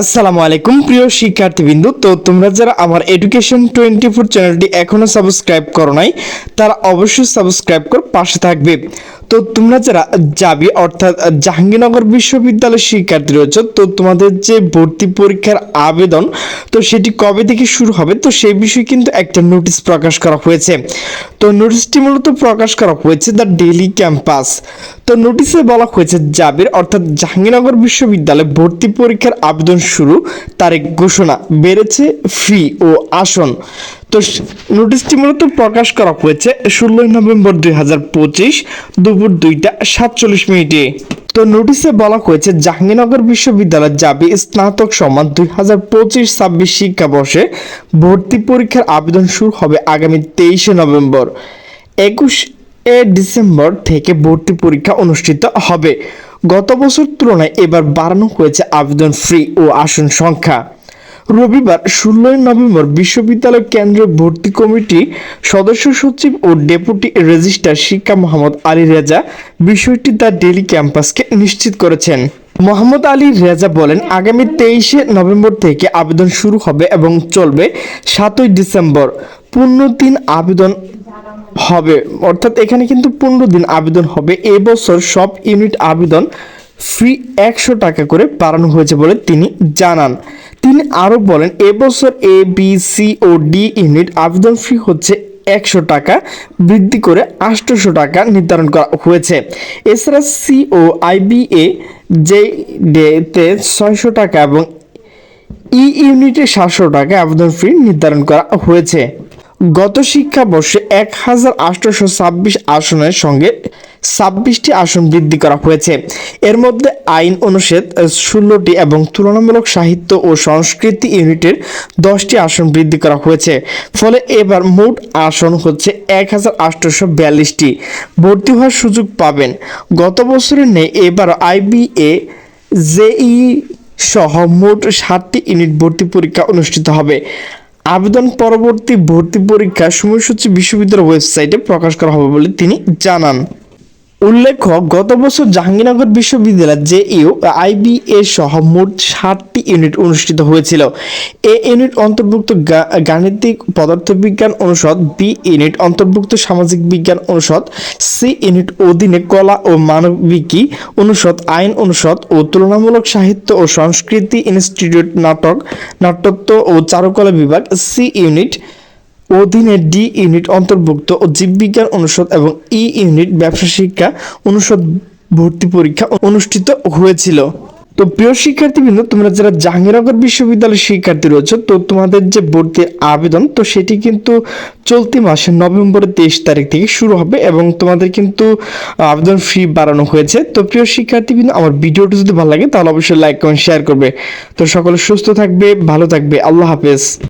আসসালামু আলাইকুম, প্রিয় শিক্ষার্থীবৃন্দু। তো তোমরা যারা আমার এডুকেশন টোয়েন্টি ফোর চ্যানেলটি এখনও সাবস্ক্রাইব করো নাই, তারা অবশ্যই সাবস্ক্রাইব করে পাশে থাকবে। তো তোমরা যারা যাবি অর্থাৎ জাহাঙ্গীরনগর বিশ্ববিদ্যালয়ের শিক্ষার্থী রয়েছে, তো তোমাদের যে ভর্তি পরীক্ষার আবেদন, তো সেটি কবে থেকে শুরু হবে, তো সেই বিষয়ে কিন্তু একটা নোটিশ প্রকাশ করা হয়েছে। তো নোটিশটি মূলত প্রকাশ করা হয়েছে দ্য ডেলি ক্যাম্পাস তো নোটিশে বলা হয়েছে, জাবির অর্থাৎ জাহাঙ্গীরনগর বিশ্ববিদ্যালয়ে ভর্তি পরীক্ষার আবেদন শুরু, তারিখ ঘোষণা বেড়েছে, ফি ও আসন। তো নোটিশটি মূলত প্রকাশ করা হয়েছে ষোলোই নভেম্বর দুই হাজার পঁচিশ দুপুর দুইটা সাতচল্লিশ মিনিটে। তো নোটিশে বলা হয়েছে, জাহাঙ্গীরনগর বিশ্ববিদ্যালয় যাবে স্নাতক সমান দুই হাজার পঁচিশ ছাব্বিশ শিক্ষাবর্ষে ভর্তি পরীক্ষার আবেদন শুরু হবে আগামী তেইশে নভেম্বর। একুশ এ ডিসেম্বর থেকে ভর্তি পরীক্ষা অনুষ্ঠিত হবে। গত বছর তুলনায় এবার বাড়ানো হয়েছে আবেদন ফ্রি ও আসন সংখ্যা। রবিবার ষোলোই নভেম্বর বিশ্ববিদ্যালয় কেন্দ্রীয় ভর্তি কমিটি সদস্য সচিব ও ডেপুটি রেজিস্ট্রার শিক্ষা মোহাম্মদ আলী রেজা বিষয়টি তার ডেলি ক্যাম্পাসকে নিশ্চিত করেছেন। মোহাম্মদ আলী রেজা বলেন, আগামী তেইশে নভেম্বর থেকে আবেদন শুরু হবে এবং চলবে সাতই ডিসেম্বর। পূর্ণ দিন আবেদন হবে। অর্থাৎ এখানে কিন্তু পনেরো দিন আবেদন হবে। এবছর সব ইউনিট আবেদন ফ্রি একশো টাকা করে বাড়ানো হয়েছে বলে তিনি জানান। তিনি আরও বলেন, এবছর এ বি সি ও ডি ইউনিট আবেদন ফি হচ্ছে একশো টাকা, বৃদ্ধি করে আটশোশো টাকা নির্ধারণ করা হয়েছে। এছাড়া সি ও আইবিএ যে ডেতে ছয়শো টাকা এবং ই ইউনিটে সাতশো টাকা আবেদন ফি নির্ধারণ করা হয়েছে। গত শিক্ষাবর্ষে এক হাজার আটশোশো ছাব্বিশ আসনের সঙ্গে ছাব্বিশটি আসন বৃদ্ধি করা হয়েছে। এর মধ্যে আইন অনুচ্ছেদ, ষোলোটি এবং তুলনামূলক সাহিত্য ও সংস্কৃতি ইউনিটের দশটি আসন বৃদ্ধি করা হয়েছে। ফলে এবার মোট আসন হচ্ছে এক হাজার আটশোশো বিয়াল্লিশটি। ভর্তি হওয়ার সুযোগ পাবেন। গত বছরের নেই এবার আইবিএ জেই সহ মোট সাতটি ইউনিট ভর্তি পরীক্ষা অনুষ্ঠিত হবে। আবেদন পরবর্তী ভর্তি পরীক্ষা সময়সূচি বিশ্ববিদ্যালয়ের ওয়েবসাইটে প্রকাশ করা হবে বলে তিনি জানান। উল্লেখ্য, গত বছর জাহাঙ্গীরনগর বিশ্ববিদ্যালয় জে ইউ আইবিএ সহ মোট ষাটটি ইউনিট অনুষ্ঠিত হয়েছিল। এ ইউনিট অন্তর্ভুক্ত গাণিতিক পদার্থবিজ্ঞান অনুষদ, বি ইউনিট অন্তর্ভুক্ত সামাজিক বিজ্ঞান অনুষদ, সি ইউনিট অধীনে কলা ও মানবিকী অনুষদ, আইন অনুষদ ও তুলনামূলক সাহিত্য ও সংস্কৃতি ইনস্টিটিউট নাটক, নাট্যত্ব ও চারুকলা বিভাগ, সি ইউনিট অধীনে ডি ইউনিট অন্তর্ভুক্ত ও জীববিজ্ঞান অনুষদ এবং ই ইউনিট ব্যবসা শিক্ষা অনুষদ ভর্তি পরীক্ষা অনুষ্ঠিত হয়েছিল। তো প্রিয় শিক্ষার্থীবৃন্দ, তোমরা যারা জাহাঙ্গীরনগর বিশ্ববিদ্যালয়ের শিক্ষার্থী রয়েছে, তো তোমাদের যে ভর্তির আবেদন, তো সেটি কিন্তু চলতি মাসের নভেম্বরের তেইশ তারিখ থেকে শুরু হবে এবং তোমাদের কিন্তু আবেদন ফি বাড়ানো হয়েছে। তো প্রিয় শিক্ষার্থীবৃন্দ, আমার ভিডিওটি যদি ভালো লাগে, তাহলে অবশ্যই লাইক, কমেন্ট, শেয়ার করবে। তো সকলে সুস্থ থাকবে, ভালো থাকবে। আল্লাহ হাফেজ।